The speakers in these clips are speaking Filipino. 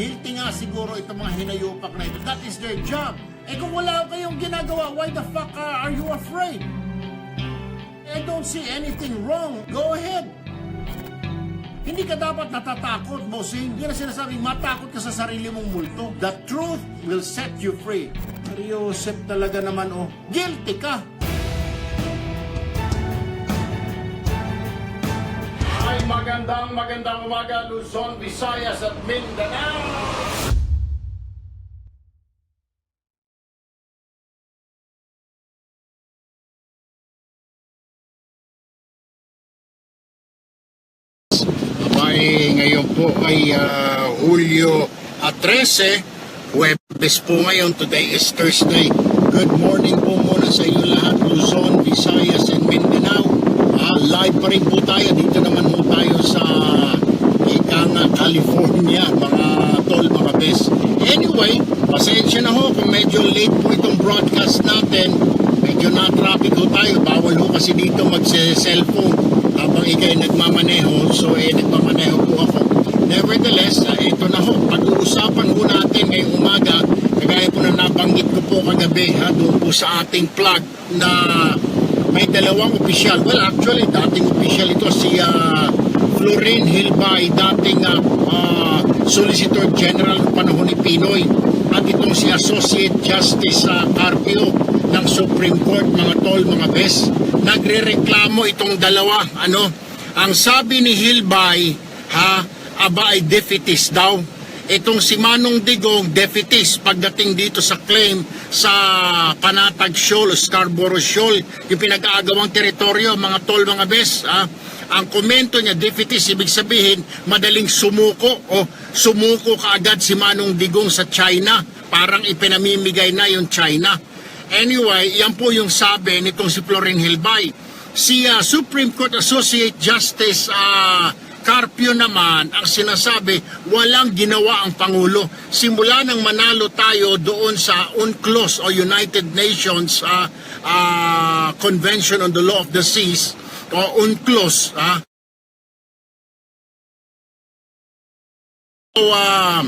guilty nga siguro itong mga hinayupak na ito. That is their job. Eh kung wala kayong ginagawa, why the fuck uh, are you afraid? I don't see anything wrong. Go ahead. Hindi ka dapat natatakot, bossing. Hindi na sinasabing matakot ka sa sarili mong multo. The truth will set you free. Pero Joseph talaga naman, oh, guilty ka. Magandang magandang umaga Luzon, Visayas at Mindanao. Abay, ngayon po ay ah, Hulyo at 13, Huwebes po ngayon. Today is Thursday. Good morning po muna sa inyo lahat, Luzon, Visayas, and Mindanao. Ah, live pa rin po tayo. Dito naman tayo sa Ikanga, California, mga tol, mga best. Anyway, pasensya na ho kung medyo late po itong broadcast natin. Medyo na-traffic ho tayo. Bawal ho kasi dito mag-cellphone habang ikay nagmamaneho. So, eh, nagmamaneho po ako. Nevertheless, uh, ito na ho. Pag-uusapan ho natin ngayong umaga, kagaya po na nabanggit ko po kagabi, ha, doon po sa ating plug na may dalawang opisyal. Well, actually, dating opisyal ito si ah, Florin Hilbay, dating ah, ah, Solicitor General ng panahon ni Pinoy. At itong si Associate Justice sa Carpio ng Supreme Court, mga tol, mga bes. Nagre-reklamo itong dalawa. Ano? Ang sabi ni Hilbay, ha, aba ay defeatist daw. Itong si Manong Digong, defeatist pagdating dito sa claim sa Panatag Shoal Scarborough Shoal, yung pinag-aagawang teritoryo, mga tol, mga bes. Ha? Ang komento niya, defeatist, ibig sabihin, madaling sumuko o sumuko kaagad si Manong Digong sa China. Parang ipinamimigay na yung China. Anyway, yan po yung sabi nitong si Florin Hilbay. Si ah, Supreme Court Associate Justice ah, Carpio naman ang sinasabi, walang ginawa ang Pangulo. Simula nang manalo tayo doon sa UNCLOS o United Nations ah, ah, Convention on the Law of the Seas o UNCLOS, ah, So, ah,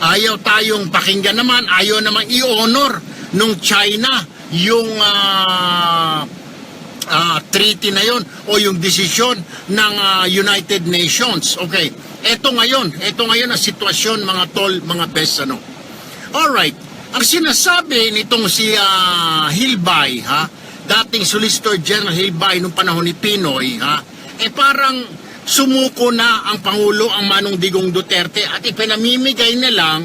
ayaw tayong pakinggan naman, ayaw naman i-honor nung China yung ah, ah, treaty na yon o yung desisyon ng ah, United Nations. Okay, eto ngayon, eto ngayon ang sitwasyon mga tol, mga best ano. Alright, ang sinasabi nitong si ah, Hilbay, ha, dating Solicitor General Hilbay nung panahon ni Pinoy, ha, eh parang sumuko na ang Pangulo ang Manong Digong Duterte at ipinamimigay na lang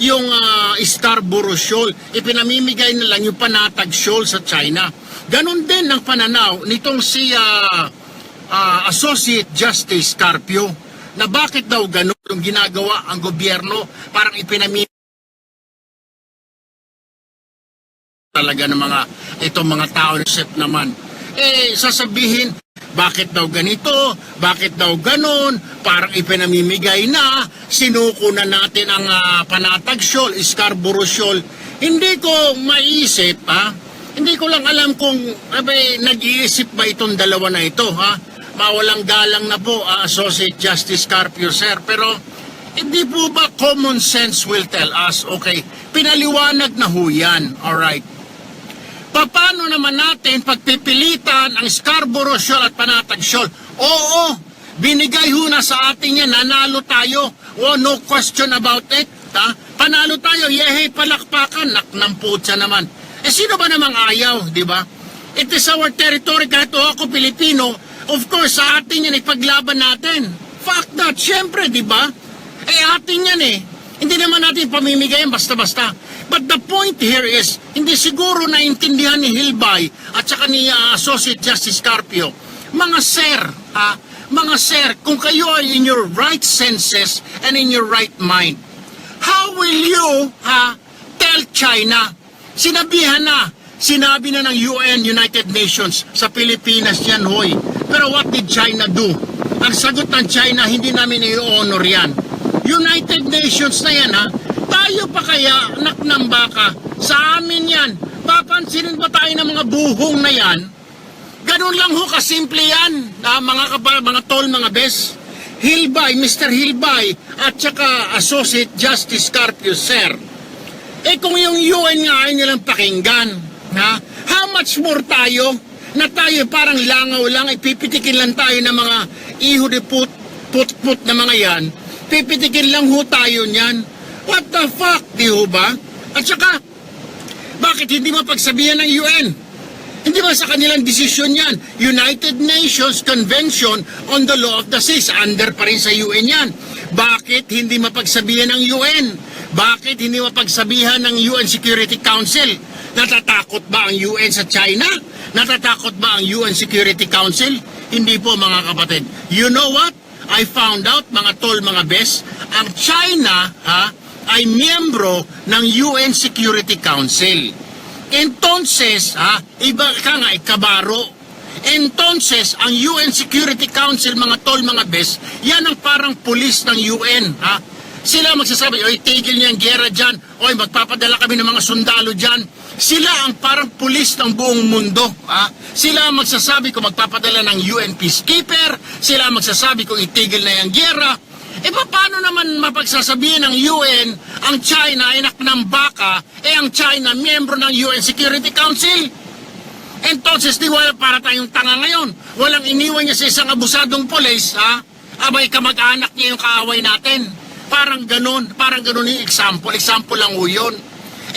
yung ah, Scarborough Shoal, ipinamimigay na lang yung Panatag Shoal sa China. Ganon din ang pananaw nitong si ah, ah, Associate Justice Carpio na bakit daw ganon yung ginagawa ang gobyerno parang ipinamimigay talaga ng mga itong mga tao sep naman. Eh, sasabihin, bakit daw ganito? Bakit daw ganon? Parang ipinamimigay na, sinuko na natin ang ah, Panatag Shoal, Scarborough. Hindi ko maisip, ha? Hindi ko lang alam kung abe, nag-iisip ba itong dalawa na ito, ha? Mawalang galang na po, ah, Associate Justice Carpio, sir. Pero, hindi po ba common sense will tell us, okay, pinaliwanag na ho yan, alright. Paano naman natin pagpipilitan ang Scarborough Shoal at Panatag Shoal? Oo, binigay ho na sa atin yan, nanalo tayo. Oh, no question about it. Ha? Panalo tayo, yehe, palakpakan, naknamputsa naman. Eh, sino ba namang ayaw, di ba? It is our territory, kahit ako Pilipino, of course, sa atin yan, ipaglaban natin. Fuck that, syempre, di ba? Eh, atin yan eh. Hindi naman natin pamimigayan basta-basta. But the point here is, hindi siguro naintindihan ni Hilbay at saka ni uh, Associate Justice Carpio. Mga sir, ha? Mga sir, kung kayo ay in your right senses and in your right mind, how will you, ha, tell China? Sinabihan na, sinabi na ng UN, United Nations, sa Pilipinas yan, hoy. Pero what did China do? Ang sagot ng China, hindi namin i-honor yan. United Nations na yan, ha? Tayo pa kaya, anak ng baka, sa amin yan. Papansinin ba tayo ng mga buhong na yan? Ganun lang ho kasimple yan, ah, mga, kapa, mga tol, mga bes. Hilbay, Mr. Hilbay, at saka Associate Justice Carpio, sir. Eh kung yung UN nga ay nilang pakinggan, ha? How much more tayo na tayo parang langaw lang, ipipitikin lang tayo ng mga iho de put, put, put na mga yan. Pipitikin lang ho tayo niyan. What the fuck, di ho ba? At saka, bakit hindi mapagsabihan ng UN? Hindi ba sa kanilang desisyon yan? United Nations Convention on the Law of the Seas. Under pa rin sa UN yan. Bakit hindi mapagsabihan ng UN? Bakit hindi mapagsabihan ng UN Security Council? Natatakot ba ang UN sa China? Natatakot ba ang UN Security Council? Hindi po mga kapatid. You know what? I found out mga tol, mga bes, ang China ha, ay miyembro ng UN Security Council. Entonces, ha, iba ka nga, ikabaro. Entonces, ang UN Security Council, mga tol, mga bes, yan ang parang pulis ng UN, ha? Sila magsasabi, oy, tigil niyo ang gera dyan, oy, magpapadala kami ng mga sundalo dyan. Sila ang parang pulis ng buong mundo, ha? Sila ang magsasabi kung magpapadala ng UN peacekeeper, sila ang magsasabi kung itigil na yung gera, E paano naman mapagsasabihin ng UN ang China ay ng baka, eh ang China miyembro ng UN Security Council? Entonces, di wala para tayong tanga ngayon. Walang iniwan niya sa isang abusadong polis, ha? Abay kamag-anak niya yung kaaway natin. Parang ganun, parang ganun yung example. Example lang ho yun.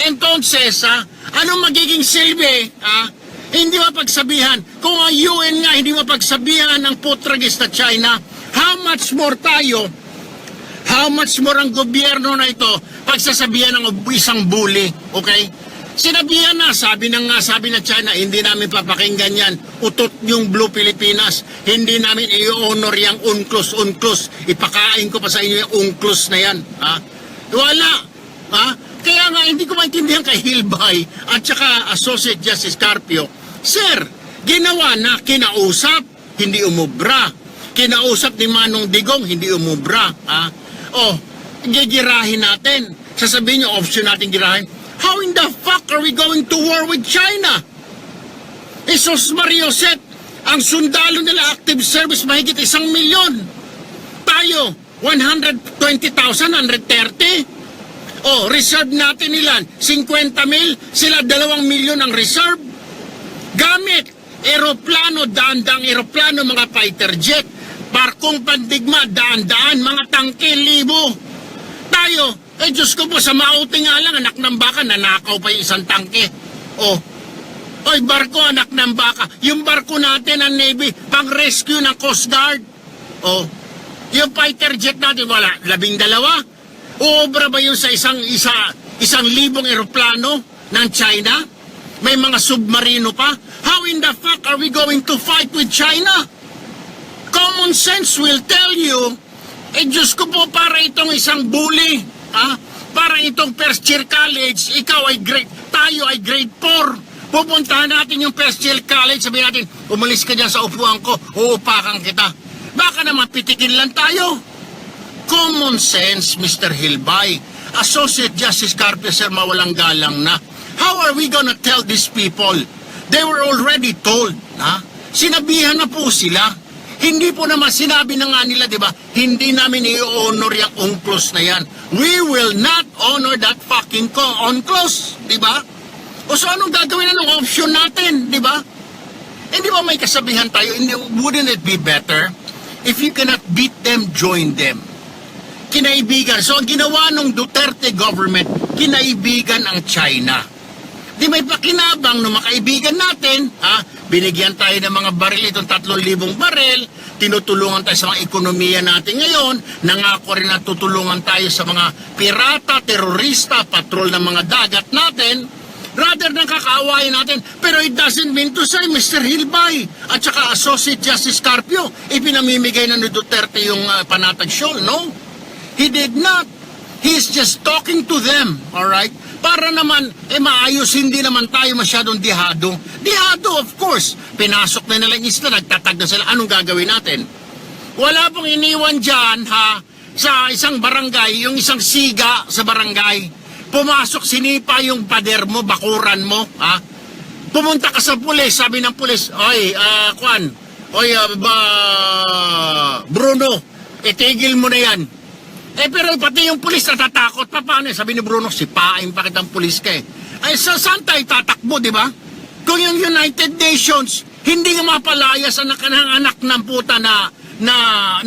Entonces, ha? Anong magiging silbi, ha? Hindi mapagsabihan. Kung ang UN nga hindi mapagsabihan ng putragis na China, how much more tayo How much more ang gobyerno na ito pagsasabihan ng isang bully, okay? Sinabihan na, sabi ng nga, sabi ng China, hindi namin papakinggan yan. Utot yung Blue Pilipinas. Hindi namin i-honor yung UNCLOS, UNCLOS. Ipakain ko pa sa inyo yung UNCLOS na yan. Ha? Wala. Ha? Kaya nga, hindi ko maintindihan kay Hilbay at saka Associate Justice Carpio. Sir, ginawa na kinausap, hindi umubra. Kinausap ni Manong Digong, hindi umubra. Ha? Oh, gigirahin natin. Sasabihin niyo, option natin girahin. How in the fuck are we going to war with China? Isos Marioset, ang sundalo nila active service mahigit isang milyon. Tayo, 120,000, 130. Oh, reserve natin ilan? 50 mil, sila 2 milyon ang reserve. Gamit, eroplano, daan-daang eroplano, mga fighter jet, barkong pandigma, daan-daan, mga tangke, libo. Tayo, eh Diyos ko po, sa mauti nga lang, anak ng baka, nanakaw pa yung isang tangke. Oh, Oy, barko, anak ng baka. Yung barko natin, ang Navy, pang-rescue ng Coast Guard. Oh, yung fighter jet natin, wala, labing dalawa. Uobra ba yun sa isang, isa, isang libong eroplano ng China? May mga submarino pa? How in the fuck are we going to fight with China? Common sense will tell you, eh Diyos ko po, para itong isang bully, ha? Para itong first year college, ikaw ay grade, tayo ay grade 4. Pupuntahan natin yung first year college, sabihin natin, umalis ka dyan sa upuan ko, uupakan kita. Baka naman pitikin lang tayo. Common sense, Mr. Hilbay. Associate Justice Carpio, sir, mawalang galang na. How are we gonna tell these people? They were already told, ha? Sinabihan na po sila. Hindi po naman sinabi na nga nila, di ba? Hindi namin i-honor yung UNCLOS na yan. We will not honor that fucking UNCLOS, di ba? O so anong gagawin na ng option natin, di ba? Hindi ba may kasabihan tayo, wouldn't it be better if you cannot beat them, join them? Kinaibigan. So ang ginawa ng Duterte government, kinaibigan ang China. Di may pakinabang ng mga kaibigan natin, ha? Binigyan tayo ng mga baril, itong 3,000 baril, tinutulungan tayo sa mga ekonomiya natin ngayon, nangako rin na tutulungan tayo sa mga pirata, terorista, patrol ng mga dagat natin, rather than kakaawayan natin. Pero it doesn't mean to say, Mr. Hilbay at saka Associate Justice Carpio, ipinamimigay na ni Duterte yung uh, panatag shoal, no? He did not. He's just talking to them, alright? Para naman, eh maayos, hindi naman tayo masyadong dihado. Dihado, of course. Pinasok na nila yung isla, nagtatag na sila. Anong gagawin natin? Wala pong iniwan dyan, ha, sa isang barangay, yung isang siga sa barangay. Pumasok, sinipa yung pader mo, bakuran mo, ha? Pumunta ka sa pulis, sabi ng pulis, Oy, ah, Kwan, Oy, ah, ba, Bruno, itigil mo na yan. Eh pero pati yung pulis natatakot pa paano? Sabi ni Bruno, sipain pa kitang pulis ka eh. Ay sa saan tayo tatakbo, di ba? Kung yung United Nations, hindi nga mapalayas ang anak ng anak ng puta na, na,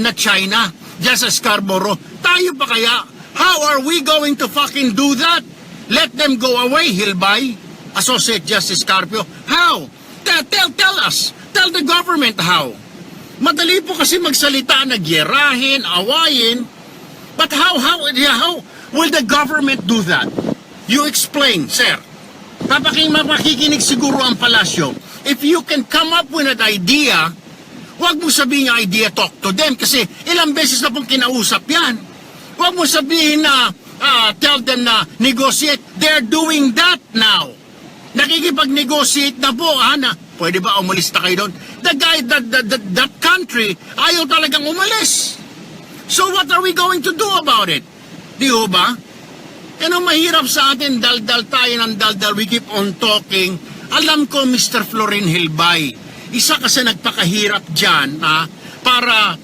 na China, dyan sa Scarborough, tayo pa kaya? How are we going to fucking do that? Let them go away, Hilbay, Associate Justice Carpio. How? Tell, tell, tell us. Tell the government how. Madali po kasi magsalita na gyerahin, awayin. But how, how, how will the government do that? You explain, sir. Papaking mapakikinig siguro ang palasyo. If you can come up with an idea, huwag mo sabihin yung idea, talk to them. Kasi ilang beses na pong kinausap yan. Huwag mo sabihin na, ah, tell them na negotiate. They're doing that now. Nakikipag-negotiate na po, ha, na pwede ba umalis na kayo doon? The guy, that, that, that, that country, ayaw talagang umalis. So what are we going to do about it? Di ho ba? Ang mahirap sa atin, daldal tayo ng daldal, we keep on talking. Alam ko, Mr. Florin Hilbay, isa kasi nagpakahirap dyan, ha, para,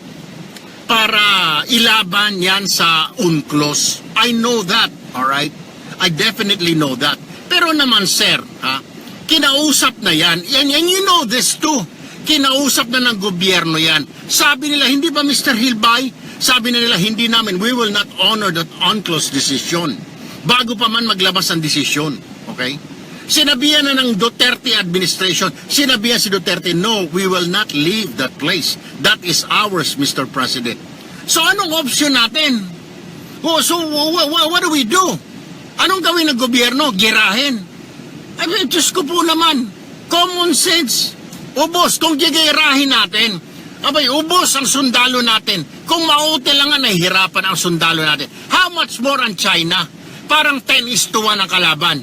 para ilaban yan sa UNCLOS. I know that, alright? I definitely know that. Pero naman, sir, ha, kinausap na yan, and, and you know this too, kinausap na ng gobyerno yan. Sabi nila, hindi ba Mr. Hilbay? Sabi na nila, hindi namin, we will not honor that UNCLOS decision. Bago pa man maglabas ang desisyon. Okay? Sinabihan na ng Duterte administration, sinabihan si Duterte, no, we will not leave that place. That is ours, Mr. President. So anong option natin? Oh, so wha- wha- what do we do? Anong gawin ng gobyerno? Girahin. Ay, Diyos ko po naman. Common sense. Ubos, kung gigirahin natin, abay, ubos ang sundalo natin. Kung mauti lang nga, nahihirapan ang sundalo natin. How much more ang China? Parang 10 is to 1 ang kalaban.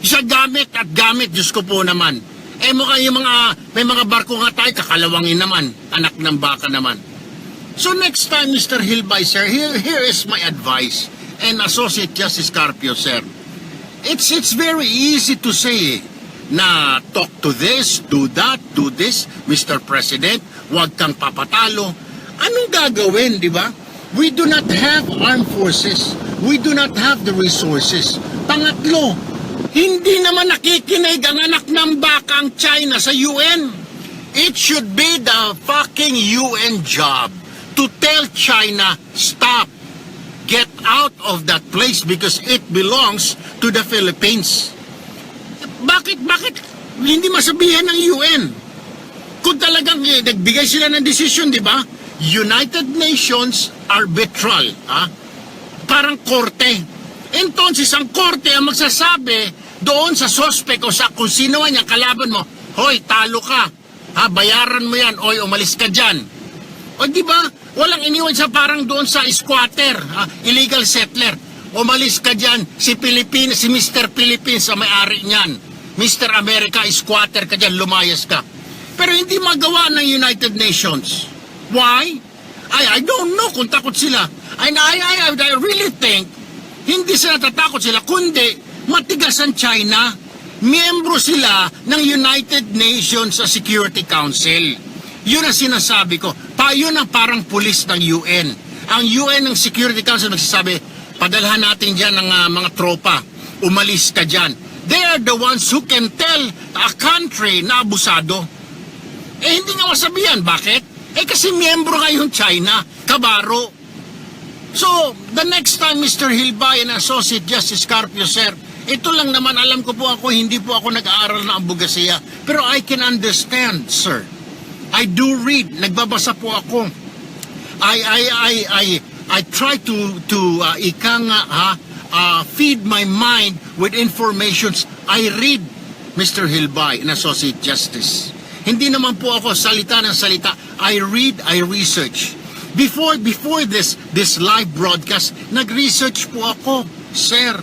Isa gamit at gamit, Diyos ko po naman. Eh mukha yung mga, may mga barko nga tayo, kakalawangin naman. Anak ng baka naman. So next time, Mr. Hilbay, sir, here, here is my advice. And Associate Justice Carpio, sir. It's, it's very easy to say na talk to this, do that, do this, Mr. President, huwag kang papatalo. Anong gagawin, di ba? We do not have armed forces. We do not have the resources. Pangatlo, hindi naman nakikinig ang anak ng baka ang China sa UN. It should be the fucking UN job to tell China, stop, get out of that place because it belongs to the Philippines. Bakit, bakit hindi masabihan ng UN? Kung talagang eh, nagbigay sila ng desisyon, di ba? United Nations arbitral, ha? Parang korte. Entonces, ang korte ang magsasabi doon sa suspect o sa kung sino man yung kalaban mo, Hoy, talo ka. Ha, bayaran mo yan. Oy, umalis ka dyan. O di ba? Walang iniwan sa parang doon sa squatter, ha? illegal settler. Umalis ka dyan, si Philippines, si Mr. Philippines ang may-ari niyan. Mr. America, squatter ka dyan, lumayas ka. Pero hindi magawa ng United Nations. Why? I, I don't know kung takot sila. And I, I, I, I really think, hindi sila tatakot sila, kundi matigas ang China. Miyembro sila ng United Nations sa Security Council. Yun ang sinasabi ko. Pa, yun ang parang pulis ng UN. Ang UN ng Security Council nagsasabi, padalhan natin dyan ng ah, mga tropa. Umalis ka dyan. They are the ones who can tell a country na abusado. Eh, hindi nga masabihan. Bakit? Eh, kasi miyembro nga yung China. Kabaro. So, the next time, Mr. Hilbay and Associate Justice Carpio, sir, ito lang naman, alam ko po ako, hindi po ako nag-aaral ng abogasiya. Pero I can understand, sir. I do read. Nagbabasa po ako. I, I, I, I, I try to, to uh, ika ha, uh, feed my mind with informations I read, Mr. Hilbay, and Associate Justice. Hindi naman po ako salita ng salita. I read, I research. Before before this this live broadcast, nag-research po ako, sir.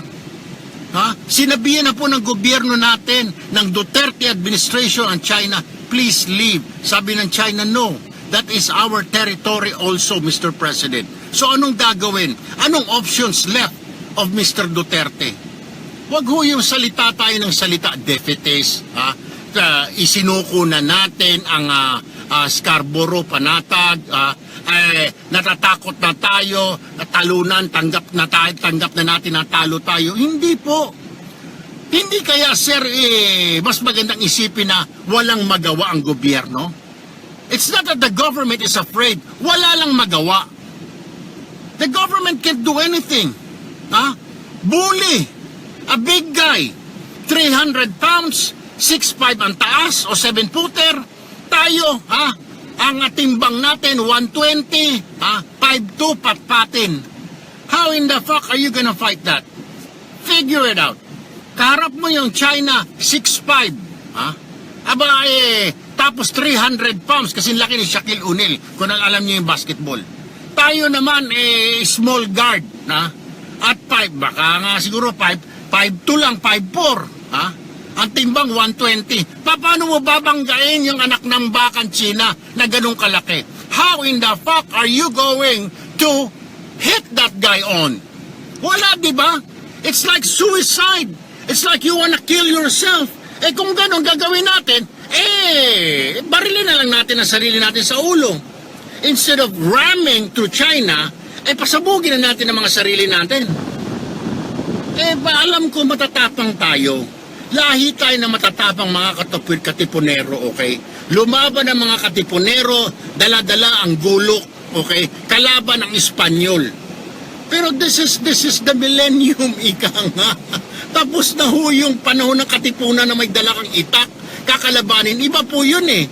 Ha? Sinabihan na po ng gobyerno natin, ng Duterte administration ang China, please leave. Sabi ng China, no. That is our territory also, Mr. President. So anong gagawin? Anong options left of Mr. Duterte? Huwag ho yung salita tayo ng salita, defetes, ha? Uh, isinuko na natin ang ah, ah, Scarborough panatag, ah, eh, natatakot na tayo, natalunan, tanggap na tayo, tanggap na natin na talo tayo. Hindi po. Hindi kaya, sir, eh, mas magandang isipin na walang magawa ang gobyerno? It's not that the government is afraid. Wala lang magawa. The government can't do anything. Ha? Bully. A big guy. 300 pounds, 6'5 ang taas o 7 footer. Tayo, ha? Ang timbang natin, 120, ha? 5'2 patpatin. How in the fuck are you gonna fight that? Figure it out. Kaharap mo yung China, 6'5. Ha? Aba, eh, tapos 300 pounds kasi laki ni Shaquille O'Neal kung ang alam niyo yung basketball. Tayo naman, eh, small guard, na? At 5, baka nga siguro 5, 5'2 lang, 5'4, ha? Ang timbang 120. Pa- Paano mo babanggain yung anak ng bakang China na ganun kalaki? How in the fuck are you going to hit that guy on? Wala, di ba? It's like suicide. It's like you wanna kill yourself. Eh kung ganun gagawin natin, eh, barilin na lang natin ang sarili natin sa ulo. Instead of ramming to China, eh pasabugin na natin ang mga sarili natin. Eh, alam ko matatapang tayo. Lahi tayo na matatapang mga katapwid katipunero, okay? Lumaban ang mga katipunero, dala-dala ang gulok, okay? Kalaban ang Espanyol. Pero this is this is the millennium, ika nga. Tapos na ho yung panahon ng katipunan na may dala kang itak, kakalabanin. Iba po yun eh.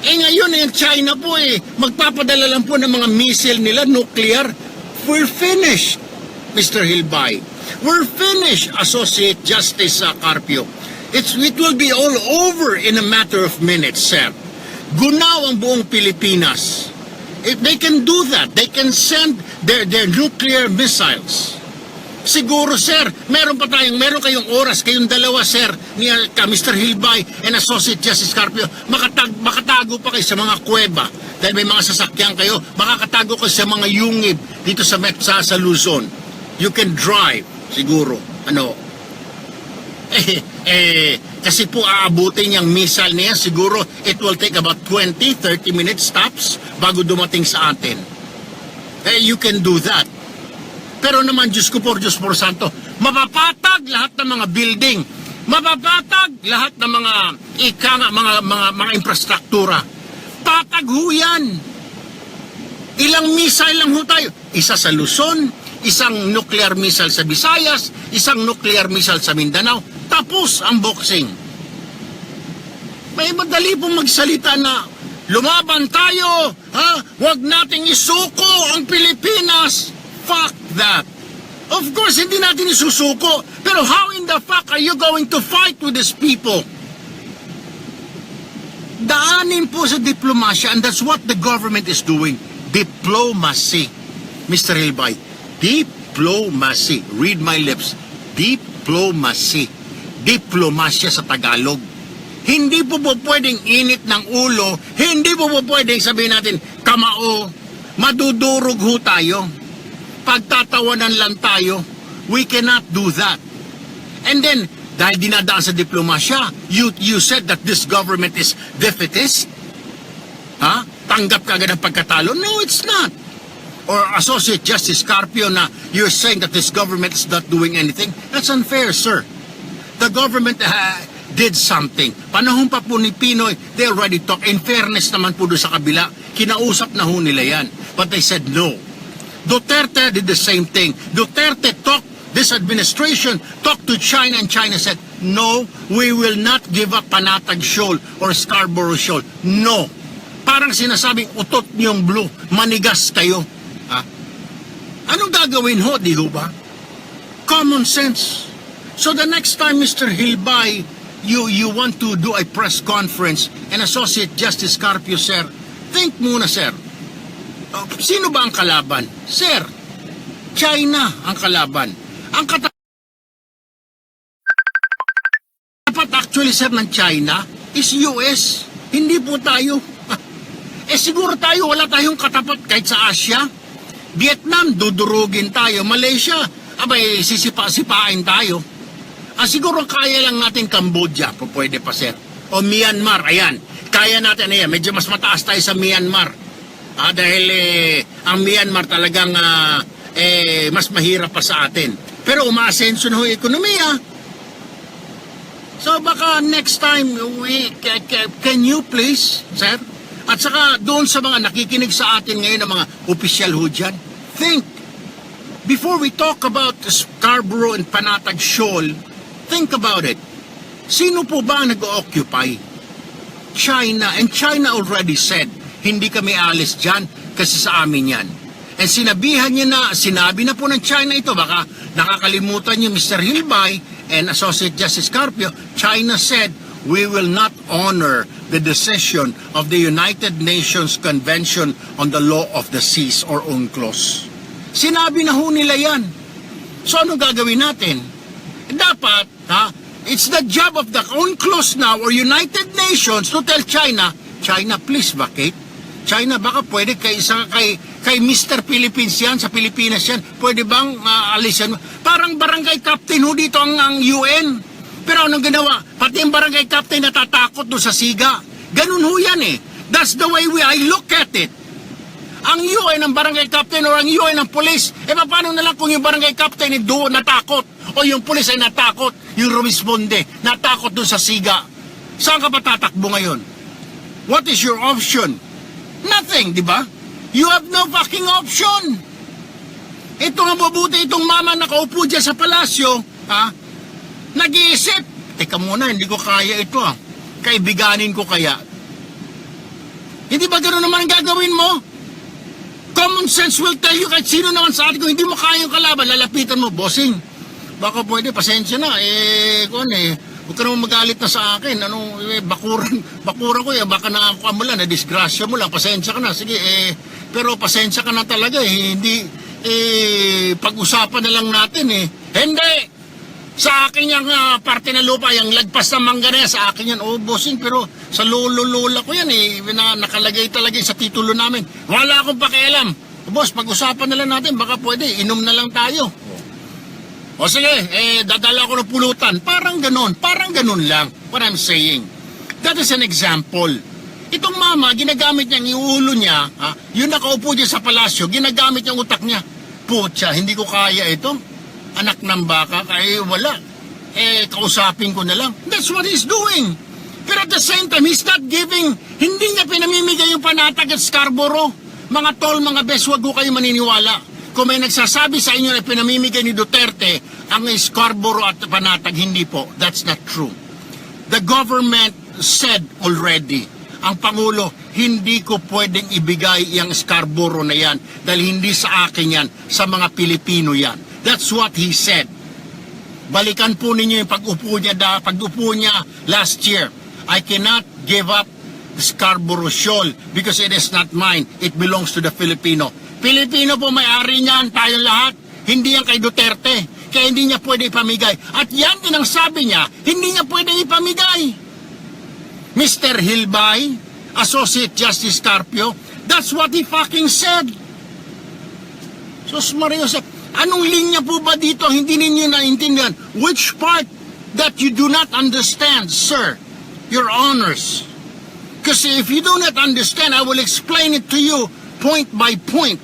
Eh ngayon eh, China po eh, magpapadala lang po ng mga missile nila, nuclear. We're finished, Mr. Hilbay. We're finished, Associate Justice uh, Carpio. It's, it will be all over in a matter of minutes, sir. Gunaw ang buong Pilipinas. If they can do that, they can send their, their nuclear missiles. Siguro, sir, meron pa tayong, meron kayong oras, kayong dalawa, sir, ni uh, Mr. Hilbay and Associate Justice Carpio, makatag, makatago pa kayo sa mga kuweba. Dahil may mga sasakyan kayo, makakatago kayo sa mga yungib dito sa Metsa, sa Luzon. You can drive, siguro. Ano? Eh, eh, kasi po aabutin yung missile niya, siguro it will take about 20, 30 minutes stops bago dumating sa atin. Eh, you can do that. Pero naman, Diyos ko por Diyos por Santo, mapapatag lahat ng mga building, mapapatag lahat ng mga ika nga, mga, mga, mga infrastruktura. Patag ho yan. Ilang missile lang ho tayo. Isa sa Luzon, isang nuclear missile sa Visayas, isang nuclear missile sa Mindanao. Tapos ang boxing. May madali pong magsalita na lumaban tayo, ha? Huwag nating isuko ang Pilipinas. Fuck that. Of course, hindi natin isusuko. Pero how in the fuck are you going to fight with these people? Daanin po sa diplomasya and that's what the government is doing. Diplomacy. Mr. Hilbay, diplomacy. Read my lips. Diplomacy. Diplomasya sa Tagalog. Hindi po po pwedeng init ng ulo, hindi po po pwedeng sabihin natin, kamao, madudurog ho tayo. Pagtatawanan lang tayo. We cannot do that. And then, dahil dinadaan sa diplomasya, you, you said that this government is defeatist? Ha? Tanggap ka agad ang pagkatalo? No, it's not. Or Associate Justice Carpio na you're saying that this government is not doing anything? That's unfair, sir. The government uh, did something. Panahon pa po ni Pinoy, they already talk. In fairness naman po doon sa kabila, kinausap na ho nila yan. But they said no. Duterte did the same thing. Duterte talked, this administration talked to China and China said, no, we will not give up Panatag Shoal or Scarborough Shoal. No. Parang sinasabing utot niyong blue, manigas kayo. Anong gagawin ho, di ho ba? Common sense. So the next time, Mr. Hilbay, you, you want to do a press conference and Associate Justice Carpio, sir, think muna, sir. Uh, sino ba ang kalaban? Sir, China ang kalaban. Ang kata- dapat actually, sir, ng China is US. Hindi po tayo. Eh siguro tayo, wala tayong katapat kahit sa Asia. Vietnam, dudurugin tayo. Malaysia, abay, sisipa-sipain tayo. Ah, siguro kaya lang natin Cambodia, po pwede pa sir. O Myanmar, ayan. Kaya natin, ayan, medyo mas mataas tayo sa Myanmar. Ah, dahil eh, ang Myanmar talagang ah, eh, mas mahirap pa sa atin. Pero umaasenso na ho ekonomiya. So baka next time, we, ca- ca- can you please, sir? At saka doon sa mga nakikinig sa atin ngayon ng mga opisyal ho dyan, think, before we talk about Scarborough and Panatag Shoal, think about it. Sino po ba ang nag-occupy? China. And China already said, hindi kami alis dyan kasi sa amin yan. And sinabihan niya na, sinabi na po ng China ito, baka nakakalimutan niyo Mr. Hilbay and Associate Justice Carpio, China said, we will not honor the decision of the United Nations Convention on the Law of the Seas or UNCLOS. Sinabi na ho nila yan. So ano gagawin natin? Dapat, ha, it's the job of the UNCLOS now or United Nations to tell China, China, please vacate. China, baka pwede kay isa kay kay Mr. Philippines yan sa Pilipinas yan. Pwede bang uh, alisan? Parang barangay captain ho dito ang, ang UN. Pero anong ginawa? Pati yung barangay captain natatakot doon sa siga. Ganun ho yan eh. That's the way we I look at it. Ang UN ng barangay captain o ang UN ng police, eh paano na lang kung yung barangay captain ay doon natakot o yung police ay natakot, yung rumisponde, natakot doon sa siga. Saan ka ba tatakbo ngayon? What is your option? Nothing, di ba? You have no fucking option. Ito nga mabuti itong mama nakaupo dyan sa palasyo, ha? Nag-iisip. Teka muna, hindi ko kaya ito ah. Kaibiganin ko kaya. Hindi ba gano'n naman ang gagawin mo? Common sense will tell you kahit sino naman sa atin kung hindi mo kaya yung kalaban, lalapitan mo, bossing. Baka pwede, pasensya na. Eh, kung ano eh, huwag ka naman magalit na sa akin. Ano, eh, bakuran, bakuran ko eh. Baka nakakuha mo lang, na disgrasya mo lang. Pasensya ka na. Sige, eh, pero pasensya ka na talaga eh. Hindi, eh, pag-usapan na lang natin eh. Hindi! Sa akin yung ah, parte ng lupa, yung lagpas ng mangga na yan, sa akin yan, oh pero sa lolo-lola ko yan eh, na, nakalagay talaga sa titulo namin. Wala akong pakialam. Boss, pag-usapan na lang natin, baka pwede, inom na lang tayo. O sige, eh, dadala ko ng pulutan. Parang ganon, parang ganon lang, what I'm saying. That is an example. Itong mama, ginagamit niya yung ulo niya, ha? yung nakaupo niya sa palasyo, ginagamit yung utak niya. Putya, hindi ko kaya ito. Anak ng baka, kaya wala. Eh, kausapin ko na lang. That's what he's doing. Pero at the same time, he's not giving, hindi niya pinamimigay yung panatag at Scarborough. Mga tol, mga bes, wag ko kayo maniniwala. Kung may nagsasabi sa inyo na pinamimigay ni Duterte ang Scarborough at panatag, hindi po. That's not true. The government said already, ang Pangulo, hindi ko pwedeng ibigay yung Scarborough na yan dahil hindi sa akin yan, sa mga Pilipino yan. That's what he said. Balikan po ninyo yung pag-upo niya, da, pag-upo niya last year. I cannot give up Scarborough Shoal because it is not mine. It belongs to the Filipino. Pilipino po may-ari niyan, tayong lahat. Hindi yan kay Duterte. Kaya hindi niya pwede ipamigay. At yan din ang sabi niya, hindi niya pwede ipamigay. Mr. Hilbay, Associate Justice Carpio, that's what he fucking said. Sus Maria Josep, anong linya po ba dito ang hindi ninyo naintindihan? Which part that you do not understand, sir? Your honors. Kasi if you do not understand, I will explain it to you point by point.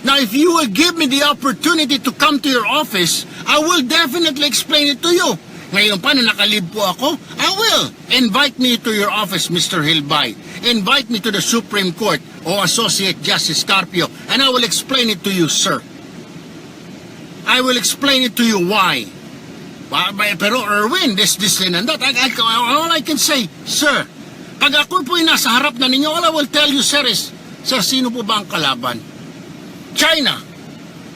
Now, if you will give me the opportunity to come to your office, I will definitely explain it to you. Ngayon pa na nakalib po ako, I will. Invite me to your office, Mr. Hilbay. Invite me to the Supreme Court o Associate Justice Carpio, and I will explain it to you, sir. I will explain it to you why. Pero Erwin, this, this, and that, I, I, all I can say, sir, pag ako po nasa harap na ninyo, all I will tell you, sir, is, sir, sino po ba ang kalaban? China.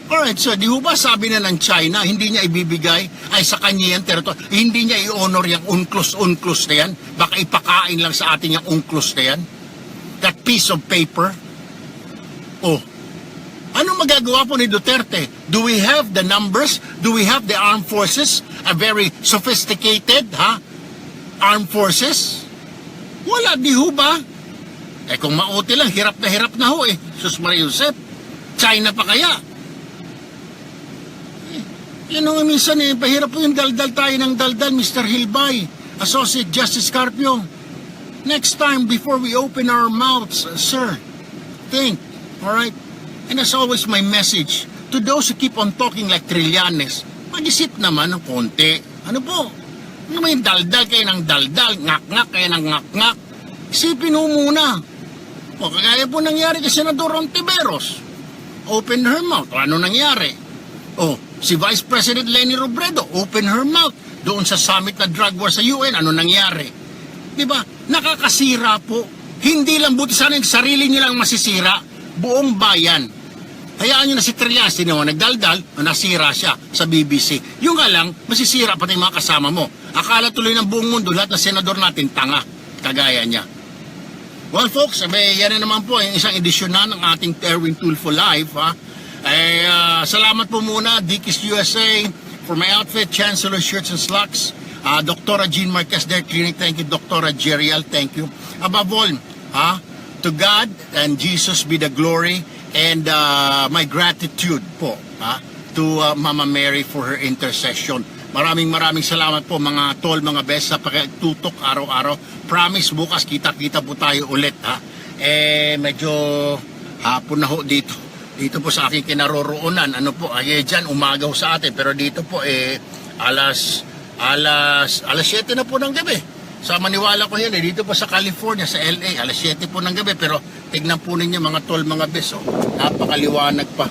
Alright, so di ba sabi na ng China, hindi niya ibibigay, ay sa kanya yan, territory, hindi niya i-honor yung UNCLOS-UNCLOS na yan, baka ipakain lang sa atin yung UNCLOS na yan? That piece of paper? Oh, ano magagawa po ni Duterte? Do we have the numbers? Do we have the armed forces? A very sophisticated, ha? Armed forces? Wala, di ho ba? Eh kung mauti lang, hirap na hirap na ho eh. Sus Maria Josep. China pa kaya? Eh, Yan nga minsan eh, pahirap po yung daldal tayo ng daldal, Mr. Hilbay, Associate Justice Carpio. Next time, before we open our mouths, sir, think. Alright? And that's always my message to those who keep on talking like Trillanes. Mag-isip naman ng konti. Ano po? Ano may daldal kayo ng daldal, ngak-ngak kayo ng ngak-ngak. Isipin mo muna. O kagaya po nangyari kay Senador Ontiveros. Open her mouth. O ano nangyari? O, si Vice President Lenny Robredo, open her mouth. Doon sa summit na drug war sa UN, ano nangyari? Di ba? Nakakasira po. Hindi lang buti sana yung sarili nyo lang masisira, buong bayan. Hayaan nyo na si Trias, sino nagdaldal, nasira siya sa BBC. Yung nga lang, masisira pati mga kasama mo. Akala tuloy ng buong mundo, lahat ng senador natin, tanga. Kagaya niya. Well, folks, abay, yan na naman po yung isang edisyon na ng ating Terwin Tool for Life. Ha? Eh, ah, salamat po muna, Dickies USA, for my outfit, Chancellor Shirts and Slacks. Uh, Dr. Jean Marquez there, Clinic, thank you. Dr. Jeriel, thank you. Above all, ha? To God and Jesus be the glory and uh, my gratitude po ha? to uh, Mama Mary for her intercession. Maraming maraming salamat po mga tol, mga best sa pagtutok araw-araw. Promise bukas kita-kita po tayo ulit ha. Eh medyo hapon na ho dito. Dito po sa aking kinaroroonan. Ano po, ay dyan umagaw sa atin pero dito po eh alas alas alas 7 na po ng gabi. Sa maniwala ko yan eh, dito po sa California, sa LA, alas 7 po ng gabi. Pero tignan po ninyo mga tol, mga beso. Napakaliwanag pa.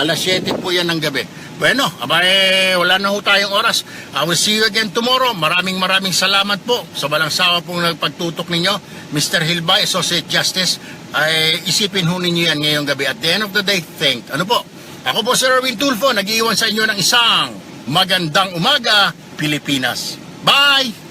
Alas 7 po yan ng gabi. Bueno, abay, wala na ho tayong oras. I will see you again tomorrow. Maraming maraming salamat po sa walang sawa pong nagpagtutok ninyo. Mr. Hilbay, Associate Justice, ay isipin ho ninyo yan ngayong gabi. At the end of the day, thank. Ano po? Ako po si Erwin Tulfo, nag-iwan sa inyo ng isang magandang umaga, Pilipinas. Bye!